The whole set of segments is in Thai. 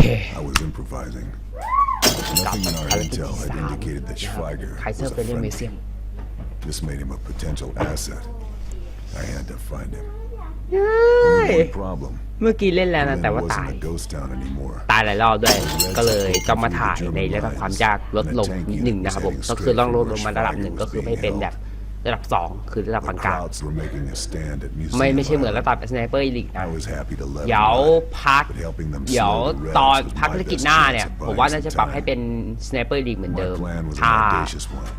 โอเค I was improvising. Nothing in our ภารกิจ intel ที่ had สาม indicated that นะครับ Schweiger ไคเซอ was ร์ a ไปเล่นมิวเซียม friend. This made him a potential asset. I had to find him. เฮ้ย One problem. เมื่อกี้เล่นแล้วนะ Glenn แต่ว่าตาย wasn't a ghost town anymore. ตายหลายรอบด้วย ก็เลยต้องมาถ่ายในระดับความยากลดลงนิดหนึ่งนะครับผม ก็คือต้องลดลงมาระดับหนึ่งก็คือไม่เป็นแบบ ระดับสองคือระดับ The ปานกลาง Krauts were making a stand at Museum ไม่ไม่ใช่เหมือน Island. ระดับสไนเปอร์อีลิกนะ I was happy to let เดี๋ยว them know, พัก but helping them เดี๋ยว slow the Reds ตอน was พัก my ภารกิจ best หน้า chance เนี่ย of ผมว่า buying น่าจะ some ปรับให้ time. เป็นสไนเปอร์ลีกเหมือนเดิม My plan was an ถ้า audacious one.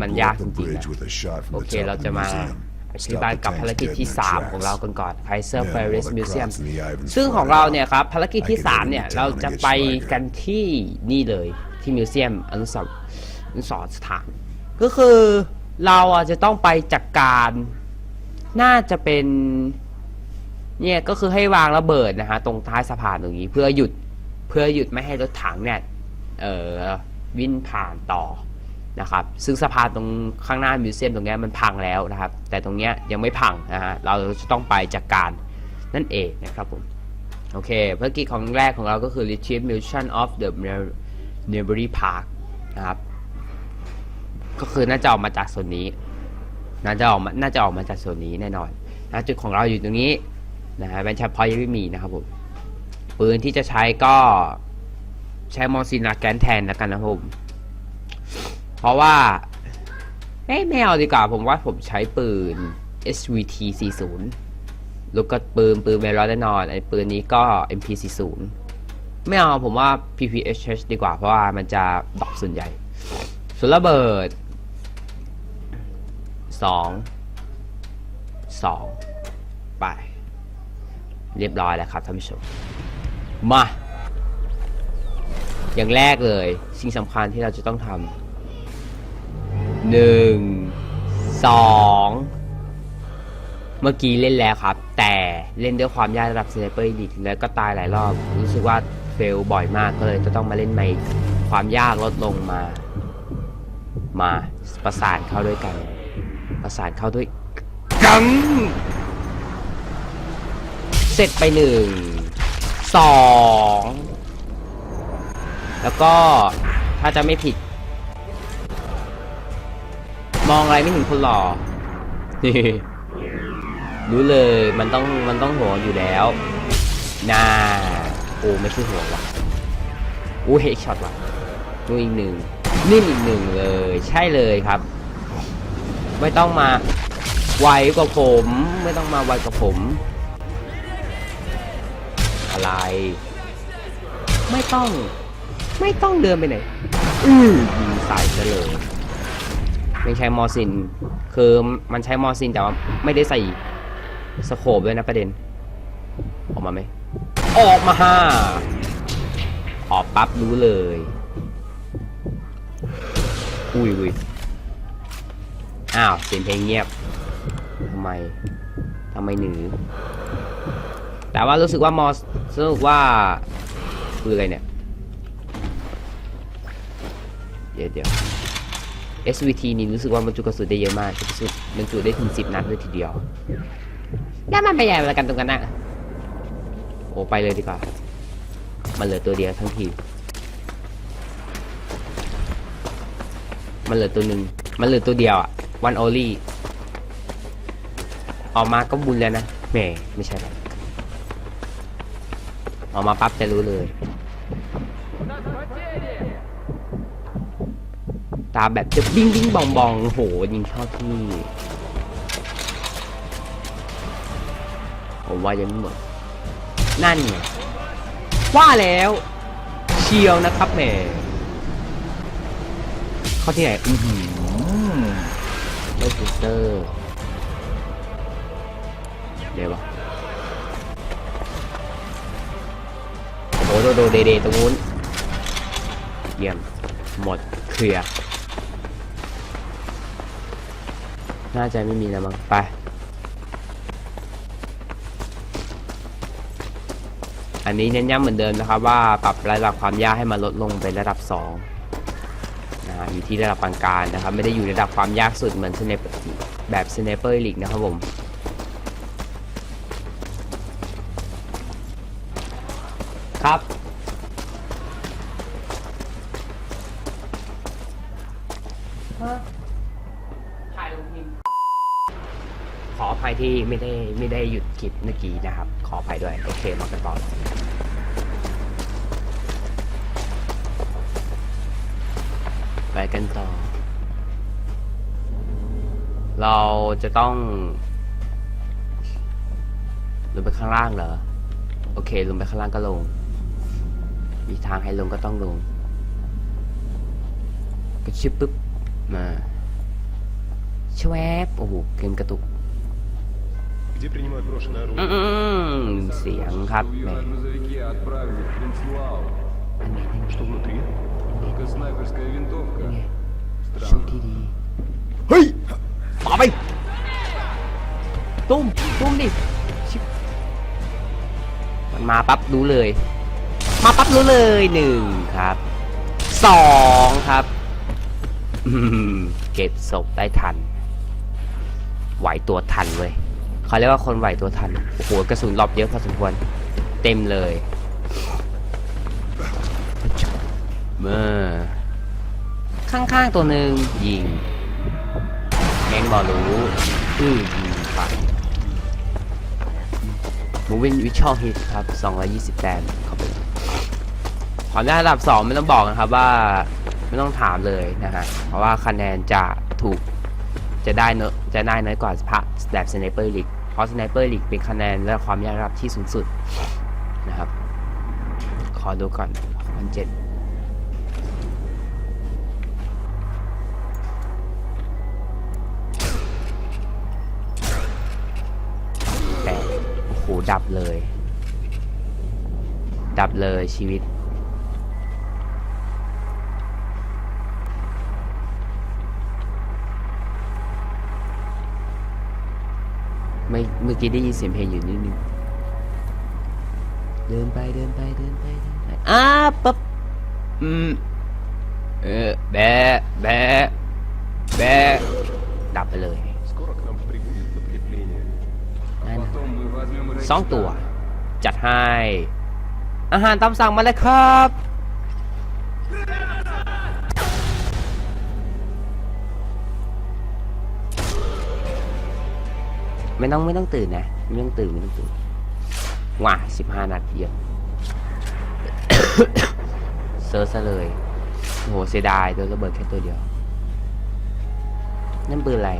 มัน Blow ยาก up จ the ริงๆ bridge นะ with a shot from โอ the เค top เรา of จะ the มา museum. อธิบาย Stop กับ the ภาร tanks กิจ dead ที่ in their 3ของเรา tracks. กันก่อนไคเซอร์ Then เฟ all ริส the มิวเซียม Krauts and the Ivans ซึ่งของ fought เรา out. เนี่ยครับภารกิจที่ I could 3เนี่ย head into เรา town and จะ get ไป Schweiger. กันที่นี่เลยที่มิวเซียมอนุสาวอนุสรณ์สถาน ก็คือ เราอะจะต้องไปจัดการ น่าจะเป็นเนี่ยก็คือให้วางระเบิดนะฮะตรงท้ายสะพานตรงนี้เพื่อหยุดเพื่อหยุดไม่ให้รถถังเนี่ยเออวิ่งผ่านต่อนะครับ ซึ่งสะพานตรงข้างหน้ามิวเซียมตรงนี้มันพังแล้วนะครับ แต่ตรงนี้ยังไม่พังนะฮะเราจะต้องไปจัดการนั่นเองนะครับผมโอเคภารกิจของแรกของเราก็คือ Retrieve Mission of the Neighboring Park นะครับ ก็คือน่าจะออกมาจากโซนนี้น่าจะออกมาน่าจะออกมาจากโซนนี้แน่นอนนะจุดของเราอยู่ตรงนี้นะฮะเป็นเฉพาะยังไม่มีนะครับผมปืนที่จะใช้ก็ใช้มอซินาแกนแทนแล้วกันนะครับผมเพราะว่าเอ้ยไม่เอาดีกว่าผมว่าผมใช้ปืน SVT 40ลูกก็ปืนปืนเวลแน่นอนไอ้ปืนนี้ก็ MP 40ไม่เอาผมว่า PPHH ดีกว่าเพราะว่ามันจะดอกส่วนใหญ่ส่วนระเบิด สองสองไป เรียบร้อยแล้วครับท่านผู้ชม มา อย่างแรกเลย สิ่งสำคัญที่เราจะต้องทำหนึ่งสองเมื่อกี้เล่นแล้วครับ แต่เล่นด้วยความยากระดับสไนเปอร์อีกแล้วก็ตายหลายรอบ รู้สึกว่าเฟลบ่อยมากก็เลยจะต้องมาเล่นใหม่ความยากลดลงมา มาประสานเข้าด้วยกัน ประสานเข้าด้วยกันเสร็จไปหนึ่งสองแล้วก็ถ้าจะไม่ผิด มองอะไรไม่ถึงคนหล่อนี่รู้เลยมันต้องมันต้องหัวอยู่แล้วน่าโอ้ไม่ใช่หัวว่ะโอ้เฮกช็อตว่ะนู่นอีกหนึ่งนี่อีกหนึ่งเลย ใช่เลยครับ ไม่ต้องมาไวกว่าผม ไม่ต้องมาไวกว่าผม อะไร ไม่ต้อง ไม่ต้องเดินไปไหน อือยิงใส่ซะเลยไม่ใช้มอซิน คือมันใช้มอซินแต่ว่าไม่ได้ใส่สโคบด้วยนะประเด็น ออกมาไหม ออกมาห้าออกปั๊บรู้เลย อุ้ยอุ้ย อ้าวเสียงเพลงเงียบทำไมทำไมหนือ แต่ว่ารู้สึกว่ามอสรู้สึกว่าคืออะไรเนี่ย เดี๋ยวเดี๋ยว SVT นี่รู้สึกว่ามันจุกระสุนได้เยอะมากกระสุนมันจุได้ถึงสิบนัดเลยทีเดียว แล้วมันไปใหญ่อะไรกันตรงกันนะโอ้ไปเลยดีกว่า มันเหลือตัวเดียวทั้งทีมมันเหลือตัวหนึ่ง มันเหลือตัวเดียวอะ one only ออกมาก็บุญแล้วนะแหมไม่ใช่ออกมาปั๊บจะรู้เลย ตาแบบจะบิ้งบิ้งบองบองโหยิงชอบที่ผมว่ายังไม่หมด นั่นไงว่าแล้ว เชียวนะครับแหมเข้าที่ไหนอือหือ ไม่ฟิเตอร์เดี๋ยวโอ้โหโดโดเดเดตรงนู้นเยี่ยมหมดเคลียร์น่าจะไม่มีแล้วมั้งไป อันนี้เน้นย้ำเหมือนเดิมนะครับว่าปรับระดับความยากให้มันลดลงเป็นระดับ 2 อยู่ที่ระดับปานกลางนะครับ ไม่ได้อยู่ในระดับความยากสุดเหมือนสเนปแบบสเนเปอร์ลีกนะครับผมครับขออภัยที่ไม่ได้ไม่ได้หยุดคลิปเมื่อกี้นะครับ ขออภัยด้วย โอเค มากันต่อ ไปกันต่อ เราจะต้องลงไปข้างล่างเหรอ โอเค ลงไปข้างล่างก็ลง มีทางให้ลงก็ต้องลง ก็ชิบปุ๊บ มาชวบโอ้โหเกมกระตุกเสียงครับแม่ на грузовике отправили в Принцлау. อันนี้นี่ Что внутри? Только снайперская винтовка. ไงชุด Странно. ที่ดี เฮ้ยต่อไป ตุ้ม ตุ้มดิชิบมันมาปั๊บรู้เลย มาปั๊บรู้เลยหนึ่งครับ สองครับ อืมเก็บศพได้ทัน ไหวตัวทันเว้ยเขาเรียกว่าคนไหวตัวทัน โอ้โห กระสุนรอบเยอะพอสมควร เต็มเลย เมื่อข้างๆตัวหนึ่งยิงแมงบอรู้อื้อยิงไปมูวินวิชอลฮิตครับ 220แต้มขอบคุณความได้ระดับ 2 ไม่ต้องบอกนะครับว่าไม่ต้องถามเลยนะฮะ เพราะว่าคะแนนจะถูกจะได้เนอะจะได้น้อยกว่าพระแบบสไนเปอร์ลีกเพราะสไนเปอร์ลีกเป็นคะแนนและความยากระดับที่สูงสุดนะครับ ขอดูก่อนพันเจ็ด ดับเลย ดับเลยชีวิต ไม่เมื่อกี้ได้ยินเสียงเพลงอยู่นิดนึงเดินไปเดินไปเดินไปเดินไปอ้าปั๊บอืมเออแบะแบะแบะดับไปเลย สองตัว จัดให้ อาหารตามสั่งมาเลยครับ ไม่ต้องไม่ต้องตื่นนะ ไม่ต้องตื่นไม่ต้องตื่นว้าสิบห้านาทีเดียวเซิร์ชซะเลยโหเสียดายโดนระเบิดแค่ตัวเดียว นั่นปืนอะไร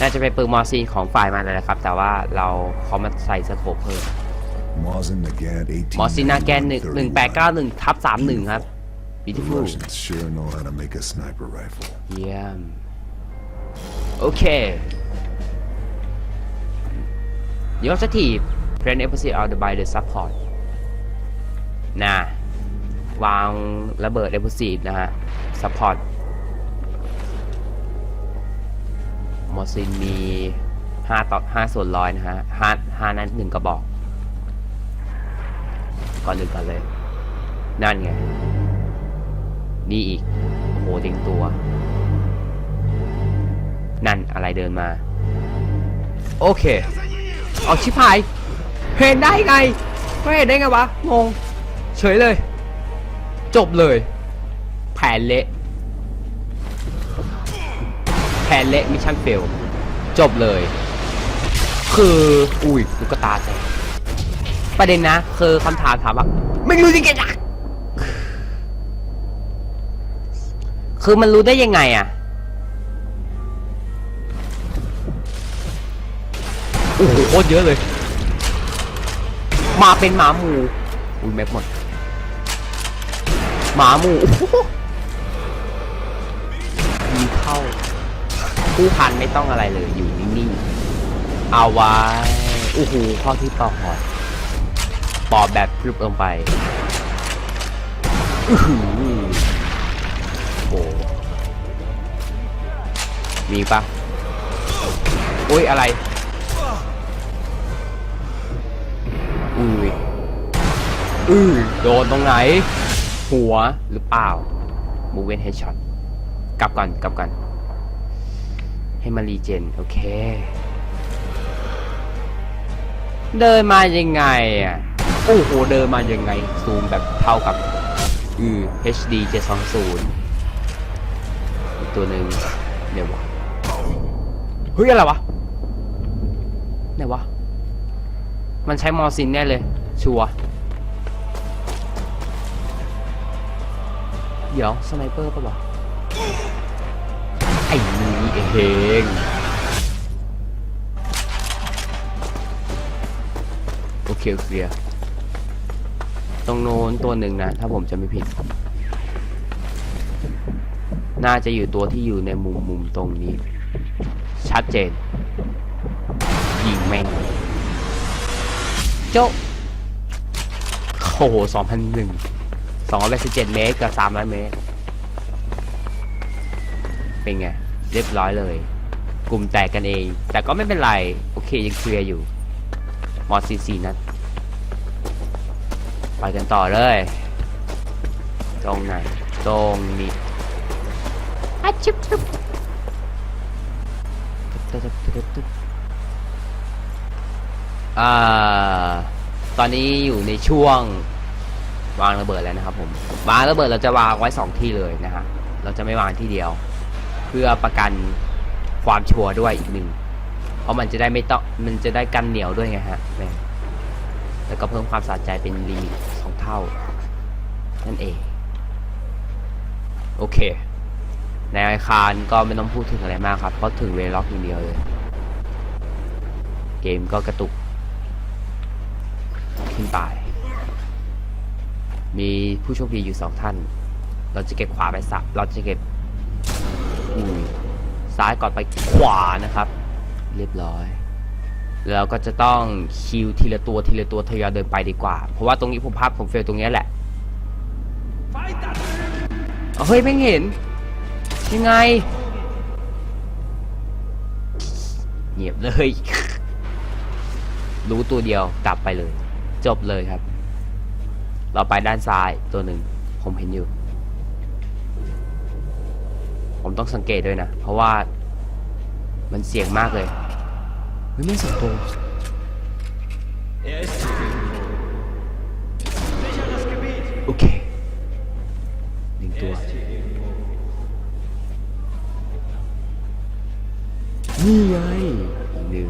น่าจะเป็นปืนมอซีนของฝ่ายมันนั่นแหละครับ แต่ว่าเราเขามาใส่สโคปเพิ่ม Mosin Nagant 18. มอซินาแกนหนึ่งหนึ่งแปดเก้าหนึ่งทับสามหนึ่งครับ The beautiful Russians sure know how to make a sniper rifle. เยี่ยมโอเค The objective prevent opposite of the by the support นะวางระเบิด explosive นะฮะ support มอซินมี5ต่อ5ส่วนร้อยนะฮะ5 5นั้น1กระบอก ก่อนหนึ่งก่อนเลย นั่นไง นี่อีกโอ้โหเต็งตัว นั่นอะไรเดินมา โอเค เอาชิบหาย เห็นได้ไง ไม่เห็นได้ไงวะ งง เฉยเลย จบเลย แผนเละ แผนเละมิชชั่นเฟล จบเลย คืออุ้ยลูกตาแตกประเด็นนะ คือคำถามถามว่าไม่รู้จริงๆอะคือมันรู้ได้ยังไงอะโอ้โหโคตรเยอะเลย มาเป็นหมาหมูอุ้ยแม็กหมดหมาหมูยิงเข้า ผู้พันไม่ต้องอะไรเลยอยู่นิ่งๆเอาไว้โอ้โหเข้าที่ปอหอดปอดแบบพรึบลงไปอื้อหือโอ้โหมีปะอุ้ยอะไรอุ้ยอือโดนตรงไหน หัวหรือเปล่า มูเวนเฮดช็อตกลับก่อนกลับก่อน ให้มารีเจน โอเค เดินมายังไงอะ โอ้โห เดินมายังไง ซูมแบบเท่ากับอือ HD 720 อีกตัวหนึ่งเดี๋ยววะเฮ้ย อะไรวะไหนวะ มันใช้มอร์ซินแน่เลย ชัวร์เดี๋ยวสไนเปอร์ปะวะ ไอ้นี่เองโอเคเคลียร์ตรงโน้นตัวหนึ่งนะ ถ้าผมจะไม่ผิด น่าจะอยู่ตัวที่อยู่ในมุมมุมตรงนี้ ชัดเจน ยิงแม่งโจ๊ะโอ้โหสองพันหนึ่งสองร้อยแปดสิบเจ็ดเมตรกับสามร้อยเมตร เป็นไง เรียบร้อยเลย กลุ่มแตกกันเอง แต่ก็ไม่เป็นไร โอเคยังเคลียร์อยู่มอสซีซีนัดไปกันต่อเลย ตรงไหน ตรงนี้อะชุบชุบตึ๊บตึ๊บตึ๊บตึ๊บอ่า ตอนนี้อยู่ในช่วงวางระเบิดแล้วนะครับผม วางระเบิดเราจะวางไว้สองที่เลยนะฮะ เราจะไม่วางที่เดียว เพื่อประกันความชัวร์ด้วยอีกหนึ่ง เพราะมันจะได้ไม่ต้องมันจะได้กันเหนียวด้วยไงฮะแม่งแล้วก็เพิ่มความสะใจเป็นลิมิตสองเท่า นั่นเอง โอเค ในอาคารก็ไม่ต้องพูดถึงอะไรมากครับ เพราะถึงเวล็อกอย่างเดียวเลย เกมก็กระตุก ขึ้นไป มีผู้โชคดีอยู่สองท่าน เราจะเก็บขวาไปสับเราจะเก็บ อุ้ยซ้ายก่อนไปขวานะครับ เรียบร้อยแล้วก็จะต้องคิวทีละตัวทีละตัวทยอยเดินไปดีกว่า เพราะว่าตรงนี้ผมภาพผมเฟลตรงนี้แหละเอาเฮ้ยไม่เห็น ยังไง เงียบเลย รู้ตัวเดียวกลับไปเลย จบเลยครับ เราไปด้านซ้ายตัวหนึ่งผมเห็นอยู่ ผมต้องสังเกตด้วยนะ เพราะว่ามันเสี่ยงมากเลย เฮ้ยไม่สองตัวโอเคหนึ่งตัวนี่ไงอีกหนึ่ง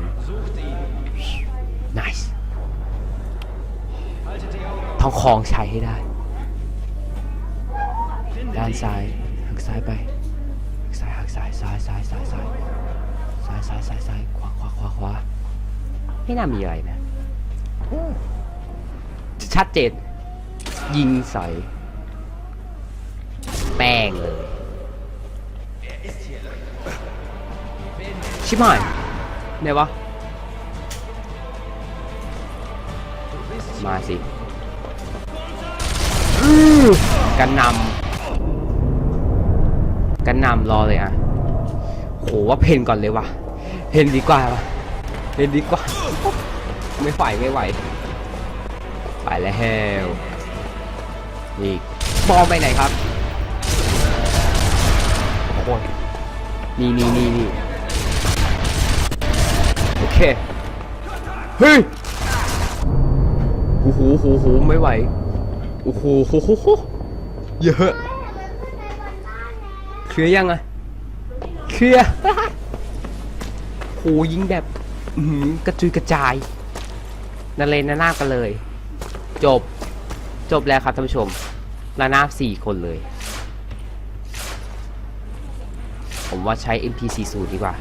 nice ต้องคลองใช้ให้ได้ ด้านซ้ายหักซ้ายไป ซ้ายซ้ายซ้ายซ้ายซ้ายซ้ายซ้ายซ้ายซ้ายซ้ายขวาขวาขวาขวาไม่น่ามีอะไรนะชัดเจนยิงใส่แป้งเลยชิบหายไหนวะมาสิกันนำกันนำรอเลยอะ โหว่าเพนก่อนเลยวะเพนดีกว่าวะเพนดีกว่า ไม่ไหวไม่ไหว ไปแล้วนี่บอลไปไหนครับโอ้โหนี่นี่นี่นี่โอเค เฮ้ยโอ้โหโอ้โหไม่ไหวโอ้โหโอ้โหโอ้โหเยอะเคลียร์ยังอะ เคลียร์โหยิงแบบอื้อหือกระจุยกระจายนาเลนนานาบกันเลย จบ จบแล้วครับท่านผู้ชมระนาบสี่คนเลย ผมว่าใช้ MP40 ดีกว่า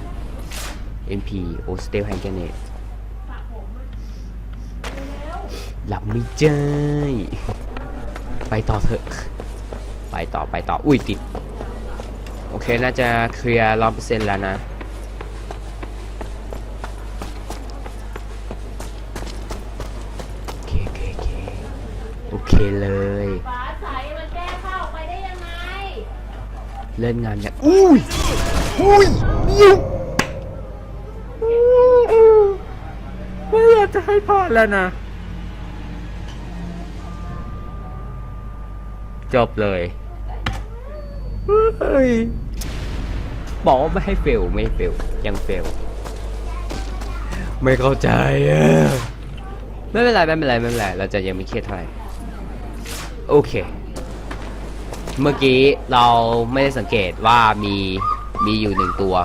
MP o s t e l h a n g Grenade หลับไม่เจยไปต่อเถอะ ไปต่อไปต่อ อุ้ยติด เค น่าจะเคลียร์ร้อยเปอร์เซ็นต์แล้วนะ โอเคโอเคโอเคโอเคเลยฟ้าใสมันแก้ผ้าออกไปได้ยังไง เล่นงานอย่างอุ้ยอุ้ยยิงไม่อยากจะให้พลาดแล้วนะ จบเลย เฮ้ย บอกว่าไม่ให้เฟลไม่เฟลยังเฟลไม่เข้าใจอะไม่เป็นไรไม่เป็นไรไม่เป็นไรเราจะยังไม่เครียดเท่าไหร่โอเค เมื่อกี้เราไม่ได้สังเกตว่ามีมีอยู่หนึ่งตัว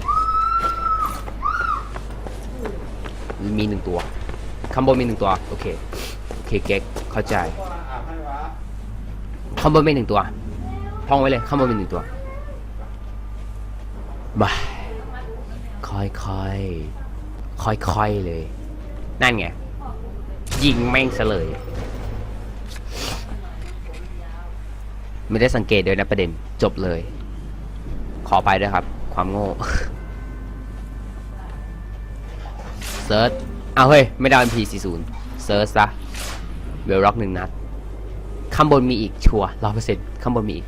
มีหนึ่งตัวข้างบนมีหนึ่งตัวโอเคโอเคเก๊กเข้าใจข้างบนมีหนึ่งตัวท่องไว้เลยข้างบนมีหนึ่งตัว บายค่อยค่อยค่อยค่อยๆเลย นั่นไง ยิงแม่งซะเลย ไม่ได้สังเกตด้วยนะประเด็นจบเลย ขอไปด้วยครับ ความโง่เซิร์ชเอาเฮ้ย ไม่ได้ MP40 เซิร์ชซะเวลล็อกหนึ่งนัด ข้างบนมีอีกชัวร์ร้อยเปอร์เซ็นต์ข้างบนมีอีก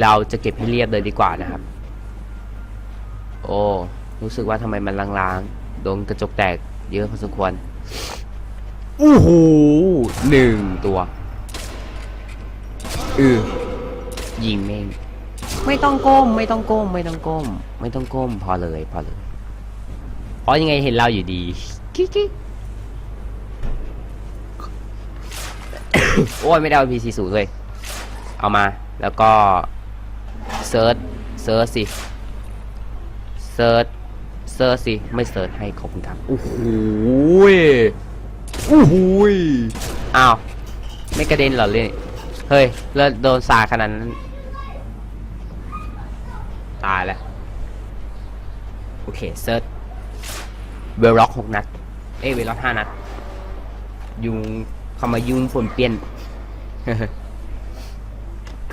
เราจะเก็บให้เรียบเลยดีกว่านะครับ โอ้รู้สึกว่าทำไมมันลางๆโดนกระจกแตกเยอะพอสมควรอู้หูหนึ่งตัวอือยิงแม่งไม่ต้องก้ม ไม่ต้องก้ม ไม่ต้องก้ม ไม่ต้องก้ม พอเลยพอเลยเพราะยังไงเห็นเราอยู่ดีกิ๊กกิ๊กโอ้ยไม่ได้เอา PC ศูนย์เลย เอามา แล้วก็เซิร์ชเซิร์ชสิเซิร์ชเซิร์ชสิไม่เซิร์ชให้ขอบคุณครับโอ้โหยโอ้โหยอ้าวไม่กระเด็นเหรอเลยเฮ้ยเลิศโดนสาดขนาดนั้นตายแล้วโอเคเซิร์ชเวลล็อกหกนัด เอ้ยเวลล็อกห้านัด ยุงเข้ามายุงฝนเปลี่ยน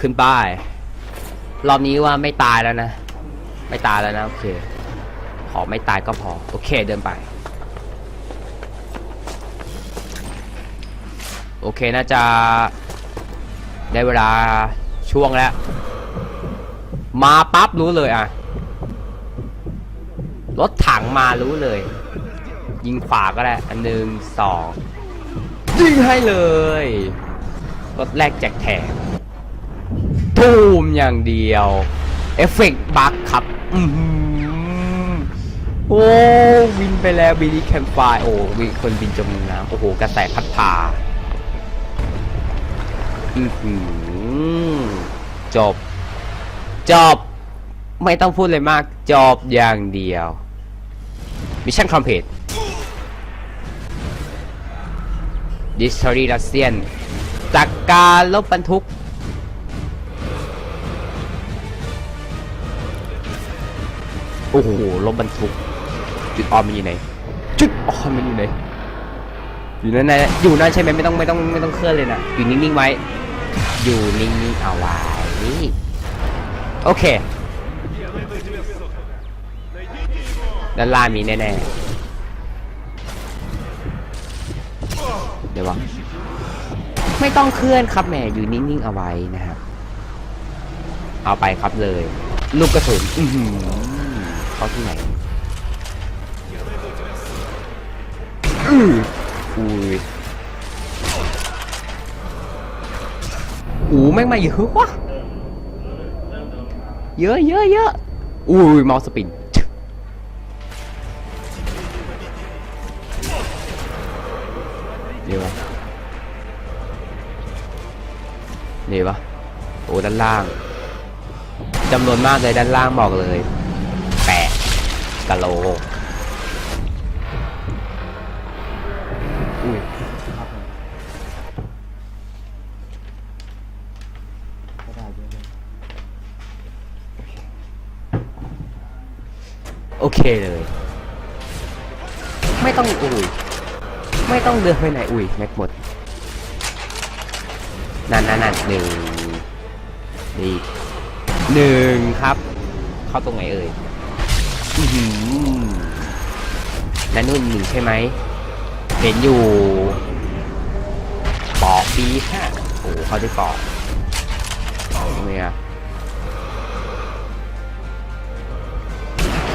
ขึ้นป้าย รอบนี้ว่าไม่ตายแล้วนะ ไม่ตายแล้วนะ โอเค ขอไม่ตายก็พอ โอเคเดินไป โอเคน่าจะ ได้เวลาช่วงแล้ว มาปั๊บรู้เลยอะ รถถังมารู้เลย ยิงขวาก็ได้ อันหนึ่งสองยิงให้เลยรถแรกแจกแถม ตูมอย่างเดียว เอฟเฟกต์บักครับ อืโอ้บินไปแล้วบิลีแคมไฟโอ้มีคนบินจมน้ำโอ้โห กระแสพัดพาอือหือจบ จบ ไม่ต้องพูดเลยมาก จบอย่างเดียว มิชชั่นคอมเพลตดิสทอรีรัสเซียนจากการลบบรรทุก โอ้โหรถบรรทุกจุดออมมันอยู่ไหน จุดออมมันอยู่ไหนอยู่นั่นนะอยู่นั่นใช่ไหมไม่ต้องไม่ต้องไม่ต้องเคลื่อนเลยนะอยู่นิ่งๆไว้ อยู่นิ่งๆเอาไว้โอเคด้านล่างมีแน่ๆเดี๋ยววะไม่ต้องเคลื่อนครับแหมอยู่นิ่งๆเอาไว้นะครับ เอาไปครับเลย ลูกกระสุนอื้อ เข้าที่ไหนอืออุ้ยอู้แม่งมาเยอะวะเยอะเยอะเยอะอุ้ยเมาส์สปินเดี๋ยวะเดี๋ยวะโอ้ด้านล่างจำนวนมากเลยด้านล่างบอกเลย กะโหลกอุ้ยโอเคเลย ไม่ต้องอุ้ยไม่ต้องเดินไปไหนอุ้ยแม็กหมดนั่นนั่นนั่นหนึ่งนี่หนึ่งครับ เข้าตรงไหนเอ่ย นั่นนู่นหนึ่งใช่ไหม เห็นอยู่ ปอกปีห้าโอ้เขาได้ปอกเนี่ย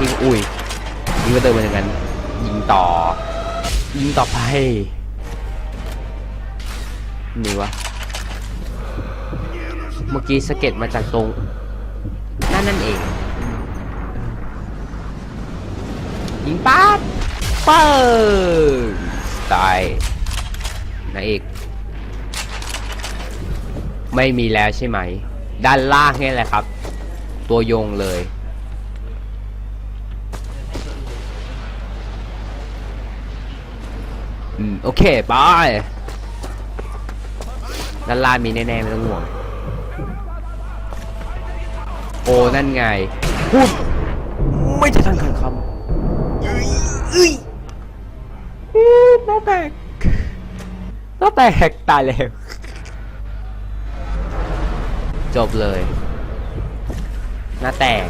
ยิงอุ้ยยิงก็เติมเหมือนกันยิงต่อ ยิงต่อไป นี่วะ เมื่อกี้สะเก็ดมาจากตรง นั่นนั่นเอง ยิงป๊าดเปิดตายนายเอก ไม่มีแล้วใช่ไหม ด้านล่างนี่แหละครับ ตัวโยงเลย อืม โอเคบายด้านล่างมีแน่ๆไม่ต้องห่วง โอ้ นั่นไงพูดไม่จะทันคำ อ้ยน้าแตกน้าแตกตายแล้ว จบเลยหน้าแตก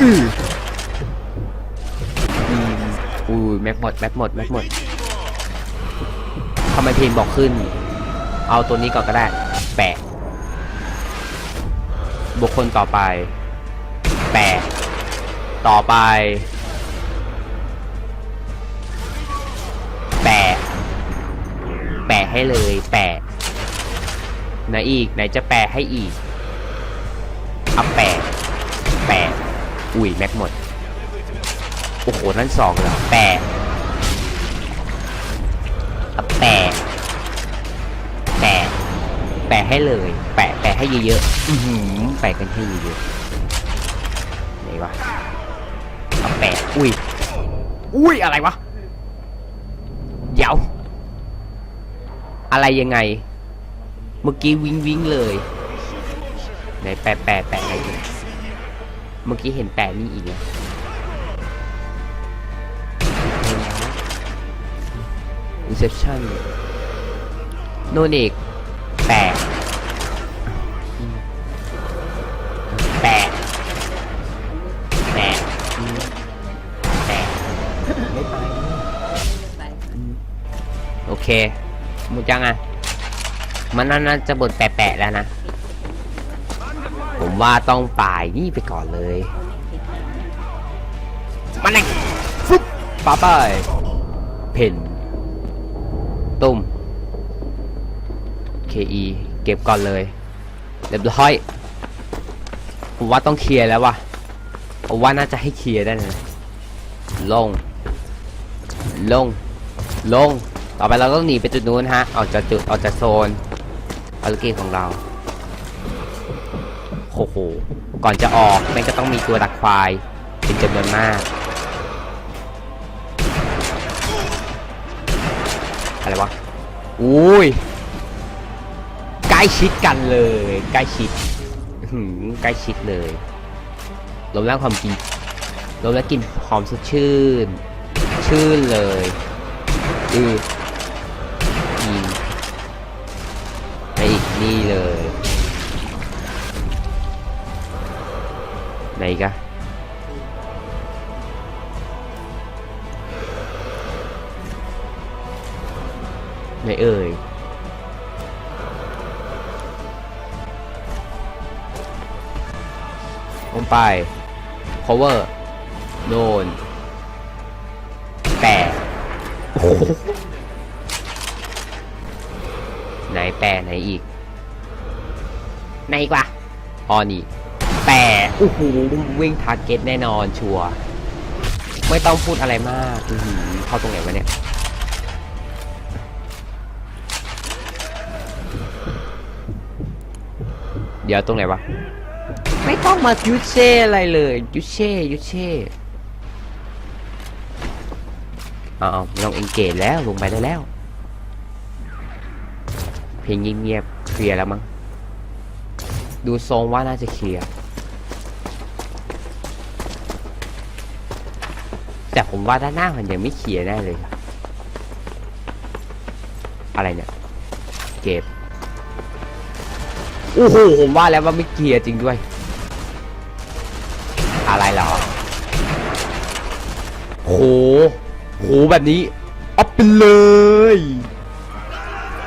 อืออืมอุ้ยแม็กหมดแม็กหมดแม็กหมดทำไมเพลงบอกขึ้น เอาตัวนี้ก่อนก็ได้ แปะ บุคคลต่อไป แปะ ต่อไป ให้เลย แปะไหนอีกไหนจะแปะให้อีกเอาแปะแปะอุ้ยแม็กหมด โอ้โห นั่นสองเหรอแปะเอาแปะแปะแปะให้เลย แปะแปะให้เยอะๆอือหือแปะกันให้เยอะๆไหนวะเอาแปะอุ้ยอุ้ยอะไรวะ เดี๋ยว อะไรยังไง เมื่อกี้วิงวิงเลยไหนแปะแปะแปะอะไรเนี่เมื่อกี้เห็นแปะนี่อีกแล้ว Inception โนนอีกแปะแปะแปะแปะโอเค มูจังอะ มันน่าจะบทแปะๆแล้วนะ ผมว่าต้องป่ายนี่ไปก่อนเลย มันเลยฟึบป้าไปเพนตุ้ม KE เก็บก่อนเลย เรียบร้อย ผมว่าต้องเคลียร์แล้วว่ะ ผมว่าน่าจะให้เคลียร์ได้นะลง ลง ลง ต่อไปเราต้องหนีไปจุดนู้นฮะ ออกจากจุดออกจากโซนภารกิจของเราโอ้โหก่อนจะออกแม่งก็ต้องมีตัวดักควาย เป็นจำนวนมาก อะไรวะ อุ้ย ใกล้ชิดกันเลย ใกล้ชิดหืใกล้ชิดเลยลมแล้วความกินลมแล้วกลินหอมสดชื่น ชื่นเลยอือ นี่เลยไหนอีกอะไหนเอ่ยลงไป cover โดนแปะโอ้โหไหนแปะไหนอีก ไหนอีกวะอ๋อนี่แปะโอ้โหวิ่งทาร์เก็ตแน่นอนชัวร์ไม่ต้องพูดอะไรมากอื้อหือเข้าตรงไหนวะเนี่ย เดี๋ยวตรงไหนวะ ไม่ต้องมายุเช่อะไรเลยยุเช่ยุเช่เอาเอาไม่ต้องเอนเกจแล้วลงไปได้แล้ว เพลงเงียบๆเคลียร์แล้วมั้ง ดูทรงว่าน่าจะเคลียร์แต่ผมว่าด้านหน้ามันยังไม่เคลียร์แน่เลย อะไรเนี่ย เก็บโอ้โหผมว่าแล้วว่าไม่เคลียร์จริงด้วย อะไรหรอโหโหแบบนี้เอาไปเลย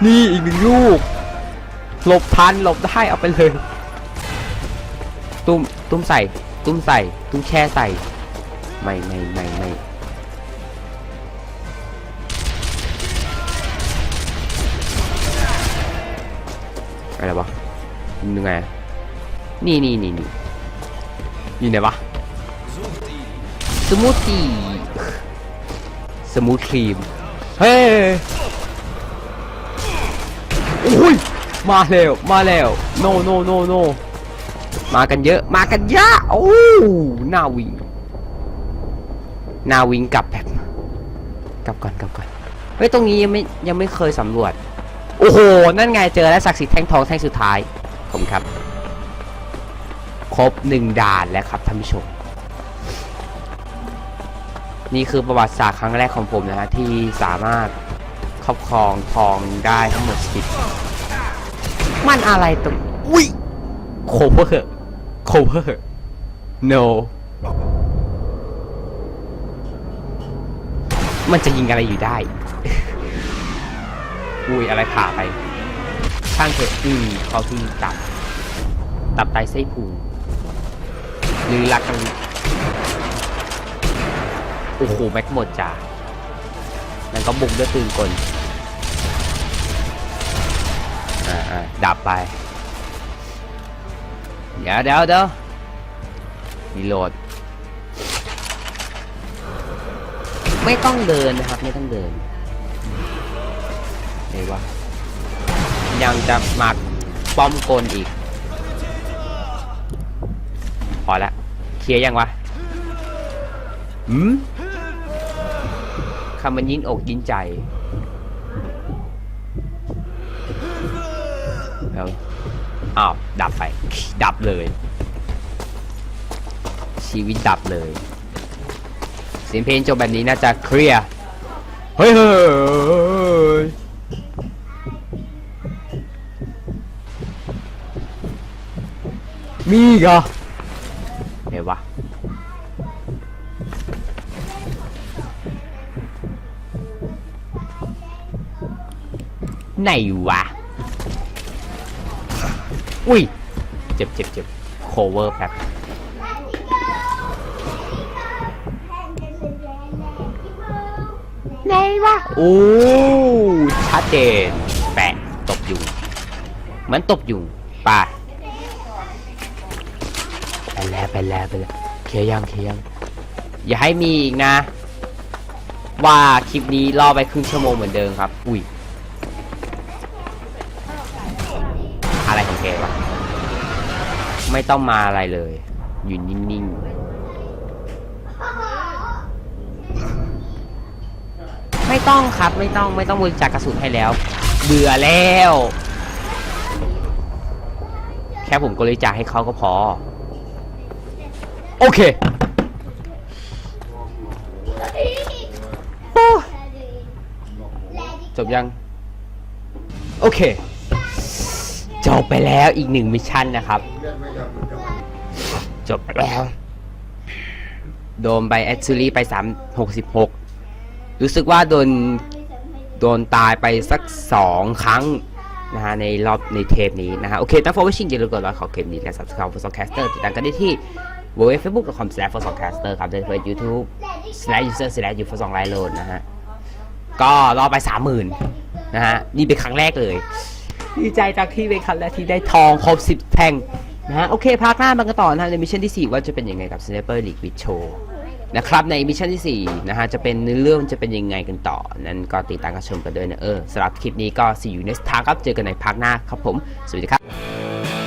นี่อีกหนึ่งลูกหลบทันหลบได้เอาไปเลย ตุ้มตุ้มใส่ ตุ้มใส่ ตุ้มแช่ใส่ ไม่ไม่ไม่ไม่อะไรวะยังไงนี่นี่นี่นี่นี่ไหนวะสมูทตี้สมูทครีม เฮ้โอ้ยมาแล้ว มาแล้วโนโนโนโน มากันเยอะ มากันเยอะ โอ้หน้าวิงหน้าวิงกลับแบบกลับก่อนกลับก่อนเฮ้ยตรงนี้ยังไม่ยังไม่เคยสำรวจ โอ้โห นั่นไงเจอแล้วศักดิ์สิทธิ์แท่งทองแท่งสุดท้ายผมครับ ครบหนึ่งด่านแล้วครับท่านผู้ชม นี่คือประวัติศาสตร์ครั้งแรกของผมนะฮะที่สามารถครอบครองทองได้ทั้งหมดสิบมันอะไรตรงอุ้ยโคเวอร์ โคเวอร์ no มันจะยิงอะไรอยู่ได้ อุ้ยอะไรผ่าไป ช่างเถอะอืมเขาที่ตับ ตับไตไส้พุงหรือรักกันโอ้โหแม็กหมดจ้านั่นก็บุกด้วยปืนกล อ่าอ่าดับไป เดี๋ยวเดี๋ยวเดี๋ยวรีโหลด ไม่ต้องเดินนะครับ ไม่ต้องเดินไหนวะยังจะมาป้อมโกลอีก พอละเคลียร์ยังวะหืมคำมันยินอกยินใจแล้ว อ้าวดับไป ดับเลย ชีวิตดับเลยเสียงเพลงจบแบบนี้น่าจะเคลียร์เฮ้ยเฮ้ยมีกเหรอไหนวะไหนวะ อุ้ย เจ็บเจ็บเจ็บโคเวอร์แป๊บไหนวะโอ้ชัดเจน แปะ ตบยุงเหมือนตบยุงไป่ะไปแล้วไปแล้วไปแล้วเคลียร์ยังเคลียร์ยังอย่าให้มีอีกนะ ว่าคลิปนี้รอไปครึ่งชั่วโมงเหมือนเดิมครับ อุ้ย ไม่ต้องมาอะไรเลย อยู่นิ่งๆ ไม่ต้องครับไม่ต้องไม่ต้องบริจาคกระสุนให้แล้ว เบื่อแล้ว แค่ผมบริจาคให้เขาก็พอ โอเคจบยัง โอเค จบไปแล้วอีกหนึ่งมิชชั่นนะครับ จบไปแล้ว โดนไปแอดซูรี่ไป3 66รู้สึกว่าโดน โดนตายไปสัก2ครั้งนะฮะในรอบในเทปนี้นะฮะโอเคตั้ง for watching อย่าลืมกดไลค์ขอคลิปนี้และ subscribe for songcaster ติดตามกันได้ที่ www.facebook.com slash for songcaster ครับในเฟซ YouTube slash user slash u for song ไลน์โหลดนะฮะ ก็รอไป30,000นะฮะ นี่เป็นครั้งแรกเลย ดีใจจากที่เวคันและที่ได้ทองครบ 10 แท่งนะฮะโอเคพาร์ทหน้ามากันต่อนะฮะในมิชชั่นที่ 4 ว่าจะเป็นยังไงกับ Sniper League with Show นะครับในมิชชั่นที่ 4 นะฮะจะเป็นเนื้อเรื่องจะเป็นยังไงกันต่อ นั้นก็ติดตามกันชมกันด้วยนะเออสำหรับคลิปนี้ก็ see you next time ครับเจอกันในพาร์ทหน้าครับผม สวัสดีครับ